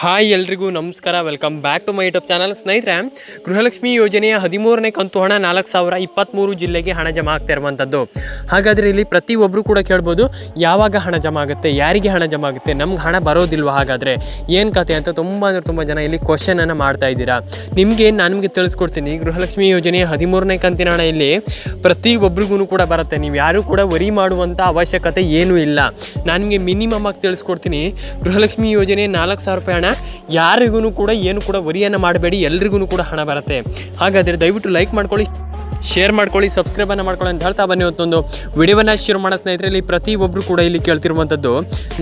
Hi ಎಲ್ರಿಗೂ ನಮಸ್ಕಾರ. Welcome back to my YouTube channel ಸ್ನೇಹಿತರೆ, ಗೃಹಲಕ್ಷ್ಮಿ ಯೋಜನೆಯ ಹದಿಮೂರನೇ ಕಂತು ಹಣ ನಾಲ್ಕು ಸಾವಿರ ಇಪ್ಪತ್ತ್ಮೂರು ಜಿಲ್ಲೆಗೆ ಹಣ ಜಮಾ ಆಗ್ತಾ ಇರುವಂಥದ್ದು ಹಾಗಾದರೆ ಇಲ್ಲಿ ಪ್ರತಿಯೊಬ್ಬರು ಕೂಡ ಕೇಳ್ಬೋದು, ಯಾವಾಗ ಹಣ ಜಮಾ ಆಗುತ್ತೆ, ಯಾರಿಗೆ ಹಣ ಜಮಾ ಆಗುತ್ತೆ, ನಮ್ಗೆ ಹಣ ಬರೋದಿಲ್ವ? ಹಾಗಾದರೆ ಏನು ಕತೆ ಅಂತ ತುಂಬ ಅಂದರೆ ತುಂಬ ಜನ ಇಲ್ಲಿ ಕ್ವಶನನ್ನು ಮಾಡ್ತಾ ಇದ್ದೀರಾ. ನಿಮಗೆ ನಾನು ನಿಮಗೆ ತಿಳಿಸ್ಕೊಡ್ತೀನಿ, ಗೃಹಲಕ್ಷ್ಮಿ ಯೋಜನೆಯ ಹದಿಮೂರನೇ ಕಂತಿನ ಹಣ ಇಲ್ಲಿ ಪ್ರತಿಯೊಬ್ಬರಿಗೂ ಕೂಡ ಬರುತ್ತೆ. ನೀವು ಯಾರೂ ಕೂಡ ವರಿ ಮಾಡುವಂಥ ಅವಶ್ಯಕತೆ ಏನೂ ಇಲ್ಲ. ನಾನು ನಿಮಗೆ ಮಿನಿಮಮ್ ಆಗಿ ತಿಳಿಸ್ಕೊಡ್ತೀನಿ, ಗೃಹಲಕ್ಷ್ಮಿ ಯೋಜನೆ ನಾಲ್ಕು ಸಾವಿರ ರೂಪಾಯಿ ಹಣ ಯಾರಿಗೂ ಕೂಡ ಏನು ಕೂಡ ವರಿಯನ್ನು ಮಾಡಬೇಡಿ ಎಲ್ರಿಗೂ ಕೂಡ ಹಣ ಬರುತ್ತೆ. ಹಾಗಾದರೆ ದಯವಿಟ್ಟು ಲೈಕ್ ಮಾಡ್ಕೊಳ್ಳಿ ಶೇರ್ ಮಾಡ್ಕೊಳ್ಳಿ ಸಬ್ಸ್ಕ್ರೈಬನ್ನು ಮಾಡ್ಕೊಳ್ಳಿ ಅಂತ ಹೇಳ್ತಾ ಬನ್ನಿ ಇವತ್ತೊಂದು ವಿಡಿಯೋವನ್ನು ಶೇರ್ ಮಾಡೋ ಸ್ನೇಹಿತರಲ್ಲಿ ಪ್ರತಿಯೊಬ್ಬರು ಕೂಡ ಇಲ್ಲಿ ಕೇಳ್ತಿರುವಂಥದ್ದು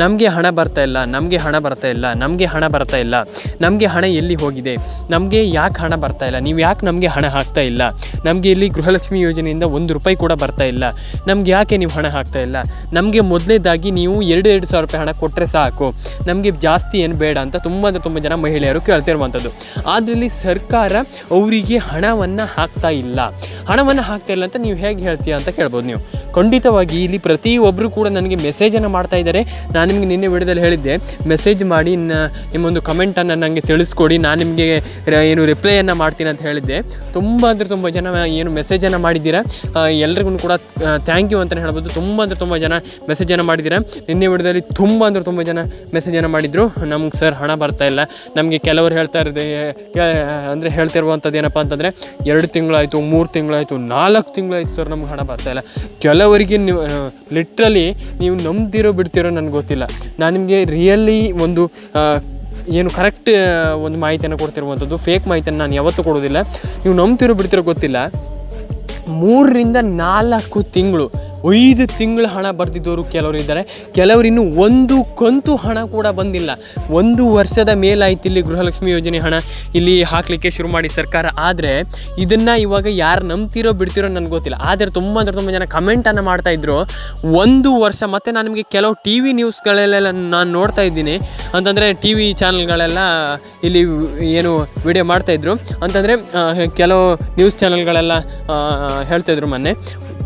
ನಮಗೆ ಹಣ ಬರ್ತಾ ಇಲ್ಲ, ನಮಗೆ ಹಣ ಬರ್ತಾ ಇಲ್ಲ, ನಮಗೆ ಹಣ ಬರ್ತಾ ಇಲ್ಲ, ನಮಗೆ ಹಣ ಎಲ್ಲಿ ಹೋಗಿದೆ, ನಮಗೆ ಯಾಕೆ ಹಣ ಬರ್ತಾ ಇಲ್ಲ, ನೀವು ಯಾಕೆ ನಮಗೆ ಹಣ ಹಾಕ್ತಾ ಇಲ್ಲ, ನಮಗೆ ಇಲ್ಲಿ ಗೃಹಲಕ್ಷ್ಮಿ ಯೋಜನೆಯಿಂದ ಒಂದು ರೂಪಾಯಿ ಕೂಡ ಬರ್ತಾ ಇಲ್ಲ, ನಮ್ಗೆ ಯಾಕೆ ನೀವು ಹಣ ಹಾಕ್ತಾ ಇಲ್ಲ, ನಮಗೆ ಮೊದಲೇದಾಗಿ ನೀವು ಎರಡು ಎರಡು ಸಾವಿರ ರೂಪಾಯಿ ಹಣ ಕೊಟ್ಟರೆ ಸಾಕು, ನಮಗೆ ಜಾಸ್ತಿ ಏನು ಬೇಡ ಅಂತ ತುಂಬ ಅಂದರೆ ತುಂಬ ಜನ ಮಹಿಳೆಯರು ಕೇಳ್ತಿರುವಂಥದ್ದು ಆದರೆ ಇಲ್ಲಿ ಸರ್ಕಾರ ಅವರಿಗೆ ಹಣವನ್ನು ಹಾಕ್ತಾ ಇಲ್ಲ ಹಣವನ್ನು ಹಾಕ್ತಾ ಇಲ್ಲ ಅಂತ ನೀವು ಹೇಗೆ ಹೇಳ್ತೀಯ ಅಂತ ಕೇಳ್ಬೋದು ನೀವು. ಖಂಡಿತವಾಗಿ ಇಲ್ಲಿ ಪ್ರತಿಯೊಬ್ಬರು ಕೂಡ ನನಗೆ ಮೆಸೇಜನ್ನು ಮಾಡ್ತಾ ಇದ್ದಾರೆ. ನಾನು ನಿಮಗೆ ನಿನ್ನೆ ವಿಡಿಯೋದಲ್ಲಿ ಹೇಳಿದ್ದೆ. ಮೆಸೇಜ್ ಮಾಡಿ ನಿಮ್ಮೊಂದು ಕಮೆಂಟನ್ನು ನನಗೆ ತಿಳಿಸ್ಕೊಡಿ. ನಾನು ನಿಮಗೆ ಏನು ರಿಪ್ಲೈಯನ್ನು ಮಾಡ್ತೀನಿ ಅಂತ ಹೇಳಿದ್ದೆ. ತುಂಬ ಅಂದರೆ ತುಂಬ ಜನ ಏನು ಮೆಸೇಜನ್ನು ಮಾಡಿದ್ದೀರಾ? ಎಲ್ರಿಗೂ ಕೂಡ ಥ್ಯಾಂಕ್ ಯು ಅಂತಲೇ ಹೇಳ್ಬೋದು. ತುಂಬ ಅಂದರೆ ತುಂಬ ಜನ ಮೆಸೇಜನ್ನು ಮಾಡಿದ್ದೀರಾ? ನಿನ್ನೆ ವಿಡಿಯೋದಲ್ಲಿ ತುಂಬ ಅಂದರೆ ತುಂಬ ಜನ ಮೆಸೇಜನ್ನು ಮಾಡಿದರು. ನಮ್ಗೆ ಸರ್ ಹಣ ಬರ್ತಾ ಇಲ್ಲ. ನಮಗೆ ಕೆಲವರು ಹೇಳ್ತಾ ಇರೋದು ಅಂದರೆ ಹೇಳ್ತಿರುವಂಥದ್ದು ಏನಪ್ಪ ಅಂತಂದರೆ, ಎರಡು ತಿಂಗಳಾಯಿತು, ಮೂರು ತಿಂಗಳಾಯಿತು. ನಾಲ್ಕು ತಿಂಗಳಾಯ್ತು ಸರ್ ನಮ್ಗೆ ಹಣ ಬರ್ತಾ ಇಲ್ಲ. ಕೆಲವರಿಗೆ ನೀವು ಲಿಟ್ರಲಿ ನೀವು ನಂಬ್ದಿರೋ ಬಿಡ್ತಿರೋ ನನಗೆ ಗೊತ್ತಿಲ್ಲ. ನಾನು ನಿಮಗೆ ರಿಯಲಿ ಒಂದು ಏನು ಕರೆಕ್ಟ್ ಒಂದು ಮಾಹಿತಿಯನ್ನು ಕೊಡ್ತಿರುವಂಥದ್ದು ಫೇಕ್ ಮಾಹಿತಿಯನ್ನು ನಾನು ಯಾವತ್ತೂ ಕೊಡೋದಿಲ್ಲ. ನೀವು ನಂಬ್ತಿರೋ ಬಿಡ್ತಿರೋ ಗೊತ್ತಿಲ್ಲ. ಮೂರರಿಂದ ನಾಲ್ಕು ತಿಂಗಳು ಐದು ತಿಂಗಳು ಹಣ ಬರ್ತಿದ್ದವರು ಕೆಲವರು ಇದ್ದಾರೆ. ಕೆಲವರು ಇನ್ನು ಒಂದು ಕಂತು ಹಣ ಕೂಡ ಬಂದಿಲ್ಲ. ಒಂದು ವರ್ಷದ ಮೇಲಾಯ್ತು ಇಲ್ಲಿ ಗೃಹಲಕ್ಷ್ಮಿ ಯೋಜನೆ ಹಣ ಇಲ್ಲಿ ಹಾಕಲಿಕ್ಕೆ ಶುರು ಮಾಡಿ ಸರ್ಕಾರ. ಆದರೆ ಇದನ್ನು ಇವಾಗ ಯಾರು ನಂಬ್ತಿರೋ ಬಿಡ್ತಿರೋ ನನಗೆ ಗೊತ್ತಿಲ್ಲ. ಆದರೆ ತುಂಬ ಅಂದರೆ ತುಂಬ ಜನ ಕಮೆಂಟನ್ನು ಮಾಡ್ತಾ ಇದ್ರು. ಒಂದು ವರ್ಷ ಮತ್ತು ನಾನು ನಿಮಗೆ ಕೆಲವು ಟಿ ವಿ ನ್ಯೂಸ್ಗಳಲ್ಲೆಲ್ಲ ನಾನು ನೋಡ್ತಾ ಇದ್ದೀನಿ. ಅಂತಂದರೆ ಟಿ ವಿ ಚಾನಲ್ಗಳೆಲ್ಲ ಇಲ್ಲಿ ಏನು ವಿಡಿಯೋ ಮಾಡ್ತಾಯಿದ್ರು ಅಂತಂದರೆ ಕೆಲವು ನ್ಯೂಸ್ ಚಾನಲ್ಗಳೆಲ್ಲ ಹೇಳ್ತಾಯಿದ್ರು ಮೊನ್ನೆ.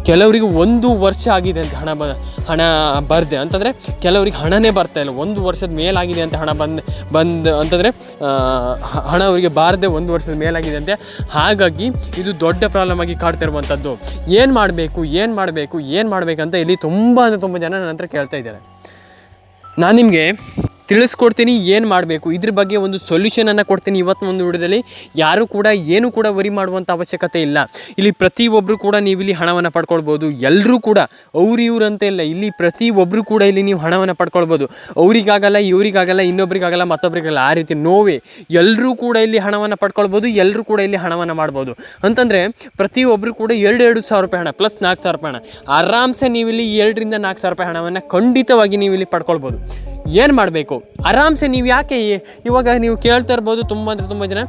ಕೆಲವರಿಗೆ ಒಂದು ವರ್ಷ ಆಗಿದೆ ಅಂತ ಹಣ ಬ, ಹಣ ಬರ್ದೆ. ಅಂತಂದರೆ ಕೆಲವರಿಗೆ ಹಣನೇ ಬರ್ತಾ ಇಲ್ಲ. ಒಂದು ವರ್ಷದ ಮೇಲಾಗಿದೆ ಅಂತ ಹಣ ಬಂದು ಬಂದು ಅಂತಂದರೆ ಹಣ ಅವರಿಗೆ ಬಾರದೆ ಒಂದು ವರ್ಷದ ಮೇಲಾಗಿದೆ ಅಂತೆ. ಹಾಗಾಗಿ ಇದು ದೊಡ್ಡ ಪ್ರಾಬ್ಲಮ್ ಆಗಿ ಕಾಡ್ತಿರುವಂಥದ್ದು ಏನು ಮಾಡಬೇಕು ಏನು ಮಾಡಬೇಕು, ಏನು ಮಾಡಬೇಕಂತ ಇಲ್ಲಿ ತುಂಬ ಅಂದರೆ ತುಂಬ ಜನ ನನ್ನ ಹತ್ರ ಕೇಳ್ತಾ ಇದ್ದಾರೆ. ನಾನು ನಿಮಗೆ ತಿಳಿಸ್ಕೊಡ್ತೀನಿ, ಏನು ಮಾಡಬೇಕು? ಇದ್ರ ಬಗ್ಗೆ ಒಂದು ಸೊಲ್ಯೂಷನನ್ನು ಕೊಡ್ತೀನಿ ಇವತ್ತು ಒಂದು ವಿಡಿಯೋದಲ್ಲಿ. ಯಾರೂ ಕೂಡ, ಏನು ಕೂಡ ವರಿ ಮಾಡುವಂಥ ಅವಶ್ಯಕತೆ ಇಲ್ಲ. ಇಲ್ಲಿ ಪ್ರತಿಯೊಬ್ಬರು ಕೂಡ ನೀವು ಇಲ್ಲಿ ಹಣವನ್ನು ಪಡ್ಕೊಳ್ಬೋದು. ಎಲ್ಲರೂ ಕೂಡ, ಅವ್ರು ಇವ್ರಂತೆ ಇಲ್ಲ. ಇಲ್ಲಿ ಪ್ರತಿಯೊಬ್ಬರು ಕೂಡ ಇಲ್ಲಿ ನೀವು ಹಣವನ್ನು ಪಡ್ಕೊಳ್ಬೋದು. ಅವರಿಗಾಗಲ್ಲ, ಇವರಿಗಾಗಲ್ಲ, ಇನ್ನೊಬ್ರಿಗಾಗಲ್ಲ, ಮತ್ತೊಬ್ರಿಗಾಗಲ್ಲ, ಆ ರೀತಿ ನೋವೇ. ಎಲ್ಲರೂ ಕೂಡ ಇಲ್ಲಿ ಹಣವನ್ನು ಪಡ್ಕೊಳ್ಬೋದು ಎಲ್ಲರೂ ಕೂಡ ಇಲ್ಲಿ ಹಣವನ್ನು ಮಾಡ್ಬೋದು. ಅಂತಂದರೆ ಪ್ರತಿಯೊಬ್ಬರು ಕೂಡ ಎರಡು ಎರಡು ಸಾವಿರ ರೂಪಾಯಿ ಹಣ ಪ್ಲಸ್ ನಾಲ್ಕು ಸಾವಿರ ರೂಪಾಯಿ ಹಣ. ಆರಾಮ್ಸೆ ನೀವು ಇಲ್ಲಿ ಎರಡರಿಂದ ನಾಲ್ಕು ಸಾವಿರ ರೂಪಾಯಿ ಹಣವನ್ನು ಖಂಡಿತವಾಗಿ ನೀವು ಇಲ್ಲಿ ಪಡ್ಕೊಳ್ಬೋದು. ಏನು ಮಾಡಬೇಕು? ಆರಾಮ್ಸೆ ನೀವು ಯಾಕೆ ಇವಾಗ ನೀವು ಕೇಳ್ತಾ ಇರ್ಬೋದು ತುಂಬ ಅಂದರೆ ತುಂಬ ಜನ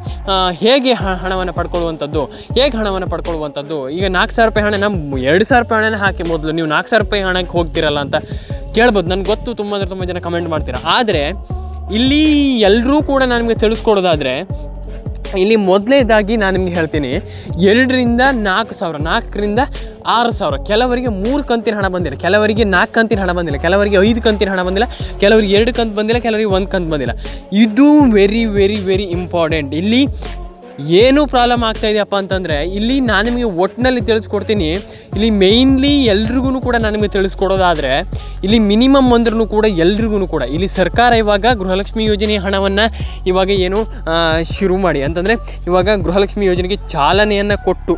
ಹೇಗೆ ಹಣವನ್ನು ಪಡ್ಕೊಳ್ಳುವಂಥದ್ದು? ಹೇಗೆ ಹಣವನ್ನು ಪಡ್ಕೊಳ್ಳುವಂಥದ್ದು? ಈಗ ನಾಲ್ಕು ಸಾವಿರ ರೂಪಾಯಿ ಹಣ ನಮ್ಮ ಎರಡು ಸಾವಿರ ರೂಪಾಯಿ ಹಣನ ಹಾಕಿ ಮೊದಲು ನೀವು ನಾಲ್ಕು ಸಾವಿರ ರೂಪಾಯಿ ಹಣಕ್ಕೆ ಹೋಗ್ತಿರಲ್ಲ ಅಂತ ಕೇಳ್ಬೋದು. ನನಗೆ ಗೊತ್ತು ತುಂಬ ಅಂದರೆ ತುಂಬ ಜನ ಕಮೆಂಟ್ ಮಾಡ್ತೀರಾ. ಆದರೆ, ಇಲ್ಲಿ ಎಲ್ಲರೂ ಕೂಡ ನನಗೆ ತಿಳಿಸ್ಕೊಡೋದಾದರೆ ಇಲ್ಲಿ ಮೊದಲನೇದಾಗಿ ನಾನು ನಿಮ್ಗೆ ಹೇಳ್ತೀನಿ. ಎರಡರಿಂದ ನಾಲ್ಕು ಸಾವಿರ, ನಾಲ್ಕರಿಂದ ಆರು ಸಾವಿರ. ಕೆಲವರಿಗೆ ಮೂರು ಕಂತಿನ ಹಣ ಬಂದಿಲ್ಲ. ಕೆಲವರಿಗೆ ನಾಲ್ಕು ಕಂತಿನ ಹಣ ಬಂದಿಲ್ಲ. ಕೆಲವರಿಗೆ ಐದು ಕಂತಿನ ಹಣ ಬಂದಿಲ್ಲ. ಕೆಲವರಿಗೆ ಎರಡು ಕಂತು ಬಂದಿಲ್ಲ. ಕೆಲವರಿಗೆ ಒಂದು ಕಂತು ಬಂದಿಲ್ಲ. ಇದು ವೆರಿ ವೆರಿ ವೆರಿ ಇಂಪಾರ್ಟೆಂಟ್ ಇಲ್ಲಿ ಏನು ಪ್ರಾಬ್ಲಮ್ ಆಗ್ತಾ ಇದೆಯಪ್ಪ ಅಂತಂದರೆ, ಇಲ್ಲಿ ನಾನು ನಿಮಗೆ ಒಟ್ಟಿನಲ್ಲಿ ತಿಳಿಸ್ಕೊಡ್ತೀನಿ. ಇಲ್ಲಿ ಮೇಯ್ನ್ಲಿ ಎಲ್ರಿಗೂ ಕೂಡ ನಾನು ನಿಮಗೆ ತಿಳಿಸ್ಕೊಡೋದಾದರೆ, ಇಲ್ಲಿ ಮಿನಿಮಮ್ ಅಂದ್ರೂ ಕೂಡ ಎಲ್ರಿಗೂ ಕೂಡ, ಇಲ್ಲಿ ಸರ್ಕಾರ ಇವಾಗ ಗೃಹಲಕ್ಷ್ಮಿ ಯೋಜನೆ ಹಣವನ್ನು ಇವಾಗ ಏನು ಶುರು ಮಾಡಿ. ಅಂತಂದರೆ, ಇವಾಗ ಗೃಹಲಕ್ಷ್ಮಿ ಯೋಜನೆಗೆ ಚಾಲನೆಯನ್ನು ಕೊಟ್ಟು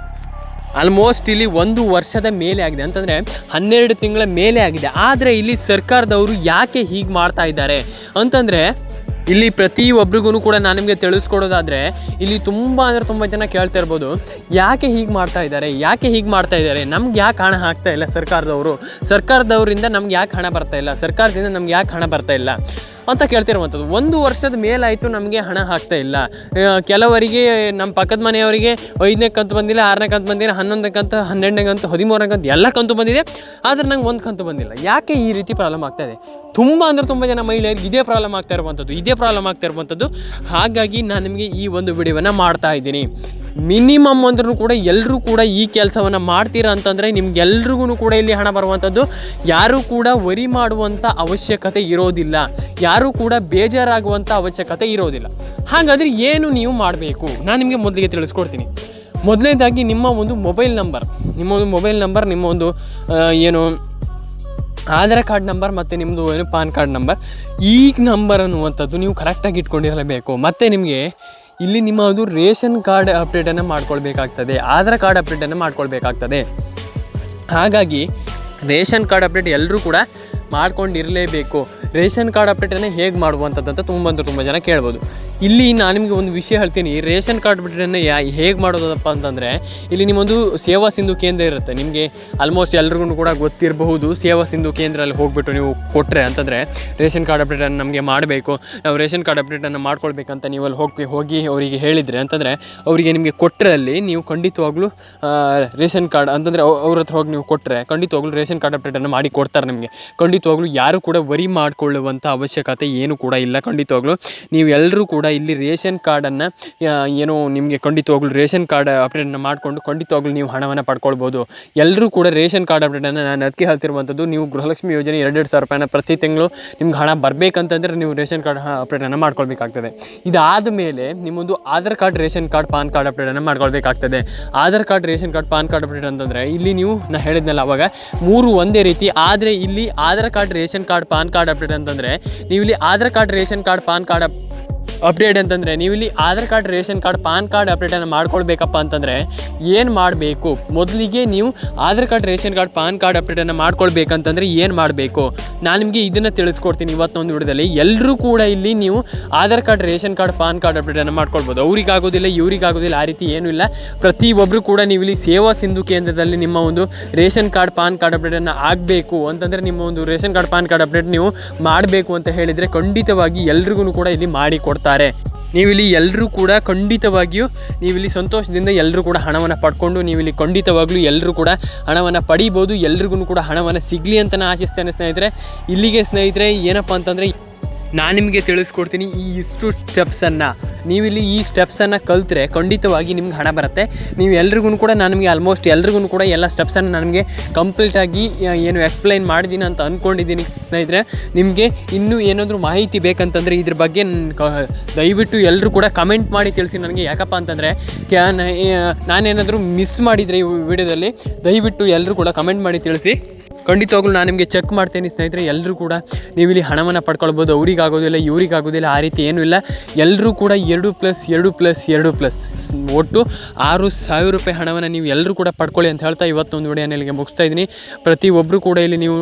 ಆಲ್ಮೋಸ್ಟ್ ಇಲ್ಲಿ ಒಂದು ವರ್ಷದ ಮೇಲೆ ಆಗಿದೆ. ಅಂತಂದರೆ, ಹನ್ನೆರಡು ತಿಂಗಳ ಮೇಲೆ ಆಗಿದೆ. ಆದರೆ ಇಲ್ಲಿ ಸರ್ಕಾರದವರು ಯಾಕೆ ಹೀಗೆ ಮಾಡ್ತಾ ಇದ್ದಾರೆ? ಅಂತಂದರೆ ಇಲ್ಲಿ ಪ್ರತಿಯೊಬ್ಬರಿಗೂ ಕೂಡ ನಾನು ನಿಮಗೆ ತಿಳಿಸ್ಕೊಡೋದಾದರೆ, ಇಲ್ಲಿ ತುಂಬ ಅಂದರೆ ತುಂಬ ಜನ ಕೇಳ್ತಾ ಇರ್ಬೋದು, ಯಾಕೆ ಹೀಗೆ ಮಾಡ್ತಾ ಇದ್ದಾರೆ, ಯಾಕೆ ಹೀಗೆ ಮಾಡ್ತಾ ಇದ್ದಾರೆ, ನಮ್ಗೆ ಯಾಕೆ ಹಣ ಹಾಕ್ತಾ ಇಲ್ಲ ಸರ್ಕಾರದವರು? ಸರ್ಕಾರದವರಿಂದ ನಮ್ಗೆ ಯಾಕೆ ಹಣ ಬರ್ತಾ ಇಲ್ಲ? ಸರ್ಕಾರದಿಂದ ನಮ್ಗೆ ಯಾಕೆ ಹಣ ಬರ್ತಾ ಇಲ್ಲ? ಅಂತ ಕೇಳ್ತಿರುವಂಥದ್ದು. ಒಂದು ವರ್ಷದ ಮೇಲಾಯಿತು ನಮಗೆ ಹಣ ಹಾಕ್ತಾ ಇಲ್ಲ. ಕೆಲವರಿಗೆ ನಮ್ಮ ಪಕ್ಕದ ಮನೆಯವರಿಗೆ ಐದನೇ ಕಂತು ಬಂದಿಲ್ಲ, ಆರನೇ ಕಂತು ಬಂದಿಲ್ಲ, ಹನ್ನೊಂದನೇ ಕಂತು, ಹನ್ನೆರಡನೇ ಕಂತು, ಹದಿಮೂರನೇ ಕಂತು, ಎಲ್ಲ ಕಂತು ಬಂದಿದೆ. ಆದರೆ ನಂಗೆ ಒಂದು ಕಂತು ಬಂದಿಲ್ಲ. ಯಾಕೆ ಈ ರೀತಿ ಪ್ರಾಬ್ಲಮ್ ಆಗ್ತಾ ಇದೆ? ತುಂಬ ಅಂದರೆ ತುಂಬ ಜನ ಮಹಿಳೆಯರಿಗೆ ಇದೇ ಪ್ರಾಬ್ಲಮ್ ಆಗ್ತಾ ಇರುವಂಥದ್ದು, ಇದೇ ಪ್ರಾಬ್ಲಮ್ ಆಗ್ತಾ ಇರುವಂಥದ್ದು. ಹಾಗಾಗಿ ನಾನು ನಿಮಗೆ ಈ ಒಂದು ವಿಡಿಯೋವನ್ನು ಮಾಡ್ತಾ ಇದ್ದೀನಿ. ಮಿನಿಮಮ್ ಅಂದ್ರೂ ಕೂಡ ಎಲ್ಲರೂ ಕೂಡ ಈ ಕೆಲಸವನ್ನು ಮಾಡ್ತೀರಾ ಅಂತಂದರೆ ನಿಮ್ಗೆಲ್ರಿಗೂ ಕೂಡ ಇಲ್ಲಿ ಹಣ ಬರುವಂಥದ್ದು. ಯಾರೂ ಕೂಡ ವರಿ ಮಾಡುವಂಥ ಅವಶ್ಯಕತೆ ಇರೋದಿಲ್ಲ. ಯಾರೂ ಕೂಡ ಬೇಜಾರಾಗುವಂಥ ಅವಶ್ಯಕತೆ ಇರೋದಿಲ್ಲ. ಹಾಗಾದರೆ ಏನು ನೀವು ಮಾಡಬೇಕು? ನಾನು ನಿಮಗೆ ಮೊದಲಿಗೆ ತಿಳಿಸ್ಕೊಡ್ತೀನಿ. ಮೊದಲನೇದಾಗಿ ನಿಮ್ಮ ಒಂದು ಮೊಬೈಲ್ ನಂಬರ್, ನಿಮ್ಮ ಒಂದು ಮೊಬೈಲ್ ನಂಬರ್, ನಿಮ್ಮ ಒಂದು ಏನು, ಆಧಾರ್ ಕಾರ್ಡ್ ನಂಬರ್ ಮತ್ತು ನಿಮ್ಮದು ಏನು, ಪಾನ್ ಕಾರ್ಡ್ ನಂಬರ್, ಈ ನಂಬರ್ ಅನ್ನುವಂಥದ್ದು ನೀವು ಕರೆಕ್ಟಾಗಿ ಇಟ್ಕೊಂಡಿರಲೇಬೇಕು. ಮತ್ತು ನಿಮಗೆ ಇಲ್ಲಿ ನಿಮ್ಮ ಒಂದು ರೇಷನ್ ಕಾರ್ಡ್ ಅಪ್ಡೇಟನ್ನು ಮಾಡ್ಕೊಳ್ಬೇಕಾಗ್ತದೆ, ಆಧಾರ್ ಕಾರ್ಡ್ ಅಪ್ಡೇಟನ್ನು ಮಾಡ್ಕೊಳ್ಬೇಕಾಗ್ತದೆ. ಹಾಗಾಗಿ ರೇಷನ್ ಕಾರ್ಡ್ ಅಪ್ಡೇಟ್ ಎಲ್ಲರೂ ಕೂಡ ಮಾಡ್ಕೊಂಡಿರಲೇಬೇಕು. ರೇಷನ್ ಕಾರ್ಡ್ ಅಪ್ಡೇಟನ್ನು ಹೇಗೆ ಮಾಡುವಂಥದ್ದಂತ ತುಂಬ ಅಂದ್ರೆ ತುಂಬ ಜನ ಕೇಳ್ಬೋದು. ಇಲ್ಲಿ ನಾನು ನಿಮಗೆ ಒಂದು ವಿಷಯ ಹೇಳ್ತೀನಿ. ರೇಷನ್ ಕಾರ್ಡ್ ಬಿಟ್ಟರೆ ಯಾ ಹೇಗೆ ಮಾಡೋದಪ್ಪ ಅಂತಂದರೆ, ಇಲ್ಲಿ ನಿಮ್ಮೊಂದು ಸೇವಾ ಸಿಂಧು ಕೇಂದ್ರ ಇರುತ್ತೆ. ನಿಮಗೆ ಆಲ್ಮೋಸ್ಟ್ ಎಲ್ರಿಗೂ ಕೂಡ ಗೊತ್ತಿರಬಹುದು ಸೇವಾ ಸಿಂಧು ಕೇಂದ್ರ ಅಲ್ಲಿ ಹೋಗ್ಬಿಟ್ಟು ನೀವು ಕೊಟ್ಟರೆ ಅಂತಂದರೆ, ರೇಷನ್ ಕಾರ್ಡ್ ಅಪ್ಡೇಟನ್ನು ನಮಗೆ ಮಾಡಬೇಕು. ನಾವು ರೇಷನ್ ಕಾರ್ಡ್ ಅಪ್ಡೇಟನ್ನು ಮಾಡ್ಕೊಳ್ಬೇಕಂತ ನೀವು ಅಲ್ಲಿ ಹೋಗಿ ಹೋಗಿ ಅವರಿಗೆ ಹೇಳಿದರೆ ಅಂತಂದರೆ, ಅವರಿಗೆ ನಿಮಗೆ ಕೊಟ್ಟರೆ ಅಲ್ಲಿ ನೀವು ಖಂಡಿತವಾಗ್ಲೂ ರೇಷನ್ ಕಾರ್ಡ್ ಅಂತಂದರೆ ಅವ್ರ ಹತ್ರ ಹೋಗಿ ನೀವು ಕೊಟ್ಟರೆ ಖಂಡಿತವಾಗ್ಲೂ ರೇಷನ್ ಕಾರ್ಡ್ ಅಪ್ಡೇಟನ್ನು ಮಾಡಿ ಕೊಡ್ತಾರೆ ನಿಮಗೆ. ಖಂಡಿತವಾಗ್ಲೂ ಯಾರು ಕೂಡ ವರಿ ಮಾಡಿಕೊಳ್ಳುವಂಥ ಅವಶ್ಯಕತೆ ಏನು ಕೂಡ ಇಲ್ಲ. ಖಂಡಿತವಾಗ್ಲೂ ನೀವು ಎಲ್ಲರೂ ಕೂಡ ಇಲ್ಲಿ ರೇಷನ್ ಕಾರ್ಡನ್ನು ಏನು ನಿಮಗೆ ಖಂಡಿತವಾಗ್ಲೂ ರೇಷನ್ ಕಾರ್ಡ್ ಅಪ್ಡೇಟನ್ನು ಮಾಡಿಕೊಂಡು ಖಂಡಿತವಾಗ್ಲೂ ನೀವು ಹಣವನ್ನು ಪಡ್ಕೊಳ್ಬೋದು. ಎಲ್ಲರೂ ಕೂಡ ರೇಷನ್ ಕಾರ್ಡ್ ಅಪ್ಡೇಟನ್ನು ನಾನು ಅದಕ್ಕೆ ಹೇಳ್ತಿರುವಂಥದ್ದು, ನೀವು ಗೃಹಲಕ್ಷ್ಮಿ ಯೋಜನೆ ಎರಡೆರಡು ಸಾವಿರ ರೂಪಾಯಿನ ಪ್ರತಿ ತಿಂಗಳು ನಿಮ್ಗೆ ಹಣ ಬರಬೇಕಂತಂದರೆ ನೀವು ರೇಷನ್ ಕಾರ್ಡ್ ಅಪ್ಡೇಟನ್ನು ಮಾಡ್ಕೊಳ್ಬೇಕಾಗ್ತದೆ. ಇದಾದ ಮೇಲೆ ನಿಮ್ಮೊಂದು Aadhaar card, ration card, PAN card ಅಪ್ಡೇಟನ್ನು ಮಾಡ್ಕೊಳ್ಬೇಕಾಗ್ತದೆ. Aadhaar card, ration card, PAN card update ಅಂತಂದರೆ ಇಲ್ಲಿ ನೀವು ನಾನು ಹೇಳಿದ್ನಲ್ಲ ಅವಾಗ, ಮೂರು ಒಂದೇ ರೀತಿ, ಆದರೆ ಇಲ್ಲಿ Aadhaar card, ration card, PAN card update ಅಂತಂದರೆ ನೀವು ಇಲ್ಲಿ Aadhaar card, ration card, PAN card update ಅಂತಂದರೆ ನೀವು ಇಲ್ಲಿ Aadhaar card, ration card, PAN card ಅಪ್ಡೇಟನ್ನು ಮಾಡ್ಕೊಳ್ಬೇಕಪ್ಪ ಅಂತಂದರೆ ಏನು ಮಾಡಬೇಕು? ಮೊದಲಿಗೆ ನೀವು Aadhaar card, ration card, PAN card ಅಪ್ಡೇಟನ್ನು ಮಾಡ್ಕೊಳ್ಬೇಕಂತಂದರೆ ಏನು ಮಾಡಬೇಕು? ನಾನು ನಿಮಗೆ ಇದನ್ನು ತಿಳಿಸ್ಕೊಡ್ತೀನಿ ಇವತ್ತೊಂದು ವಿಡಿಯೋದಲ್ಲಿ. ಎಲ್ಲರೂ ಕೂಡ ಇಲ್ಲಿ ನೀವು Aadhaar card, ration card, PAN card ಅಪ್ಡೇಟನ್ನು ಮಾಡ್ಕೊಳ್ಬೋದು. ಅವ್ರಿಗಾಗೋದಿಲ್ಲ, ಇವ್ರಿಗಾಗೋದಿಲ್ಲ, ಆ ರೀತಿ ಏನೂ ಇಲ್ಲ. ಪ್ರತಿಯೊಬ್ಬರು ಕೂಡ ನೀವು ಇಲ್ಲಿ ಸೇವಾ ಸಿಂಧು ಕೇಂದ್ರದಲ್ಲಿ ನಿಮ್ಮ ಒಂದು ರೇಷನ್ ಕಾರ್ಡ್, ಪಾನ್ ಕಾರ್ಡ್ ಅಪ್ಡೇಟನ್ನು ಆಗಬೇಕು ಅಂತಂದರೆ ನಿಮ್ಮ ಒಂದು ration card, PAN card update ನೀವು ಮಾಡಬೇಕು ಅಂತ ಹೇಳಿದರೆ ಖಂಡಿತವಾಗಿ ಎಲ್ರಿಗೂ ಕೂಡ ಇಲ್ಲಿ ಮಾಡಿ ಕೊಡ್ತಾರೆ. ನೀವಿಲ್ಲಿ ಎಲ್ಲರೂ ಕೂಡ ಖಂಡಿತವಾಗಿಯೂ ನೀವಿಲ್ಲಿ ಸಂತೋಷದಿಂದ ಎಲ್ಲರೂ ಕೂಡ ಹಣವನ್ನು ಪಡ್ಕೊಂಡು ನೀವಿಲ್ಲಿ ಖಂಡಿತವಾಗ್ಲೂ ಎಲ್ಲರೂ ಕೂಡ ಹಣವನ್ನು ಪಡಿಬೋದು, ಎಲ್ರಿಗೂ ಕೂಡ ಹಣವನ್ನು ಸಿಗಲಿ ಅಂತ ನಾನು ಆಶಿಸ್ತೇನೆ ಸ್ನೇಹಿತರೆ. ಇಲ್ಲಿಗೆ ಸ್ನೇಹಿತರೆ, ಏನಪ್ಪ ಅಂತಂದರೆ ನಾನು ನಿಮಗೆ ತಿಳಿಸ್ಕೊಡ್ತೀನಿ ಈ ಇಷ್ಟು ಸ್ಟೆಪ್ಸನ್ನು ನೀವಿಲ್ಲಿ ಈ ಸ್ಟೆಪ್ಸನ್ನು ಕಲಿತ್ರೆ ಖಂಡಿತವಾಗಿ ನಿಮ್ಗೆ ಹಣ ಬರುತ್ತೆ. ನೀವು ಎಲ್ರಿಗೂ ಕೂಡ ನಾನು ನಿಮಗೆ ಆಲ್ಮೋಸ್ಟ್ ಎಲ್ರಿಗೂ ಕೂಡ ಎಲ್ಲ ಸ್ಟೆಪ್ಸನ್ನು ನನಗೆ ಕಂಪ್ಲೀಟಾಗಿ ಏನು ಎಕ್ಸ್ಪ್ಲೈನ್ ಮಾಡಿದ್ದೀನಿ ಅಂತ ಅಂದ್ಕೊಂಡಿದ್ದೀನಿ ಸ್ನೇಹಿತರೆ. ನಿಮಗೆ ಇನ್ನೂ ಏನಾದರೂ ಮಾಹಿತಿ ಬೇಕಂತಂದರೆ ಇದ್ರ ಬಗ್ಗೆ ದಯವಿಟ್ಟು ಎಲ್ಲರೂ ಕೂಡ ಕಮೆಂಟ್ ಮಾಡಿ ತಿಳಿಸಿ ನನಗೆ ಯಾಕಪ್ಪ ಅಂತಂದರೆ, ಕ್ಯಾ ನಾನೇನಾದರೂ ಮಿಸ್ ಮಾಡಿದರೆ ಈ ವಿಡಿಯೋದಲ್ಲಿ ದಯವಿಟ್ಟು ಎಲ್ಲರೂ ಕೂಡ ಕಮೆಂಟ್ ಮಾಡಿ ತಿಳಿಸಿ. ಖಂಡಿತವಾಗ್ಲೂ ನಾನು ನಿಮಗೆ ಚೆಕ್ ಮಾಡ್ತೇನೆ ಸ್ನೇಹಿತರೆ ಎಲ್ಲರೂ ಕೂಡ ನೀವು ಇಲ್ಲಿ ಹಣವನ್ನು ಪಡ್ಕೊಳ್ಬೋದು, ಅವರಿಗಾಗೋದಿಲ್ಲ, ಇವರಿಗಾಗೋದಿಲ್ಲ, ಆ ರೀತಿ ಏನೂ ಇಲ್ಲ. ಎಲ್ಲರೂ ಕೂಡ ಎರಡು ಪ್ಲಸ್ ಎರಡು ಪ್ಲಸ್ ಎರಡು ಪ್ಲಸ್ ಒಟ್ಟು ಆರು ಸಾವಿರ ರೂಪಾಯಿ ಹಣವನ್ನು ನೀವು ಎಲ್ಲರೂ ಕೂಡ ಪಡ್ಕೊಳ್ಳಿ ಅಂತ ಹೇಳ್ತಾ ಇವತ್ತೊಂದು ವಿಡಿಯೋನ ಇಲ್ಲಿಗೆ ಮುಗಿಸ್ತಾ ಇದ್ದೀನಿ. ಪ್ರತಿಯೊಬ್ಬರು ಕೂಡ ಇಲ್ಲಿ ನೀವು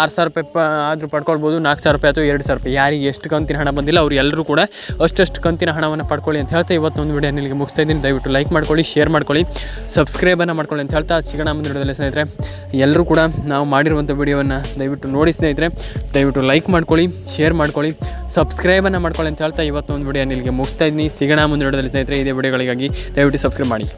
ಆರು ಸಾವಿರ ರೂಪಾಯಿ ಪ, ಆದರೂ ಪಡ್ಕೊಳ್ಬೋದು, ನಾಲ್ಕು ಸಾವಿರ ರೂಪಾಯಿ ಅಥವಾ ಎರಡು ಸಾವಿರ ರೂಪಾಯಿ. ಯಾರಿಗೆ ಎಷ್ಟು ಕಂತಿನ ಹಣ ಬಂದಿಲ್ಲ, ಅವ್ರು ಎಲ್ಲರೂ ಕೂಡ ಅಷ್ಟಷ್ಟು ಕಂತಿನ ಹಣವನ್ನು ಪಡ್ಕೊಳ್ಳಿ ಅಂತ ಹೇಳ್ತಾ ಇವತ್ತೊಂದು ವಿಡಿಯೋನ ಇಲ್ಲಿಗೆ ಮುಗಿಸ್ತಾ ಇದ್ದೀನಿ. ದಯವಿಟ್ಟು ಲೈಕ್ ಮಾಡ್ಕೊಳ್ಳಿ ಶೇರ್ ಮಾಡ್ಕೊಳ್ಳಿ ಸಬ್ಸ್ಕ್ರೈಬನ್ನು ಮಾಡ್ಕೊಳ್ಳಿ ಅಂತ ಹೇಳ್ತಾ ಸಿಗೋಣ ಮುಂದಿನ ವಿಡಿಯೋದಲ್ಲಿ ಸ್ನೇಹಿತರೆ. ಎಲ್ಲರೂ ಕೂಡ ನಾವು ಮಾಡಿರುವಂಥ ವಿಡಿಯೋವನ್ನು ದಯವಿಟ್ಟು ನೋಡಿ ಸ್ನೇಹಿತರೆ. ದಯವಿಟ್ಟು ಲೈಕ್ ಮಾಡ್ಕೊಳ್ಳಿ ಶೇರ್ ಮಾಡ್ಕೊಳ್ಳಿ ಸಬ್ಸ್ಕ್ರೈಬನ್ನು ಮಾಡ್ಕೊಳ್ಳಿ ಅಂತ ಹೇಳ್ತಾ ಇವತ್ತೊಂದು ವಿಡಿಯೋ ಇಲ್ಲಿಗೆ ಮುಗಿಸ್ತಾ ಇದ್ದೀನಿ. ಸಿಗೋಣ ಮುಂದೆ ವಿಡಿಯೋದಲ್ಲಿ ಸ್ನೇಹಿತರೆ, ಇದೇ ವಿಡಿಯೋಗಳಿಗಾಗಿ ದಯವಿಟ್ಟು ಸಬ್ಸ್ಕ್ರೈಬ್ ಮಾಡಿ.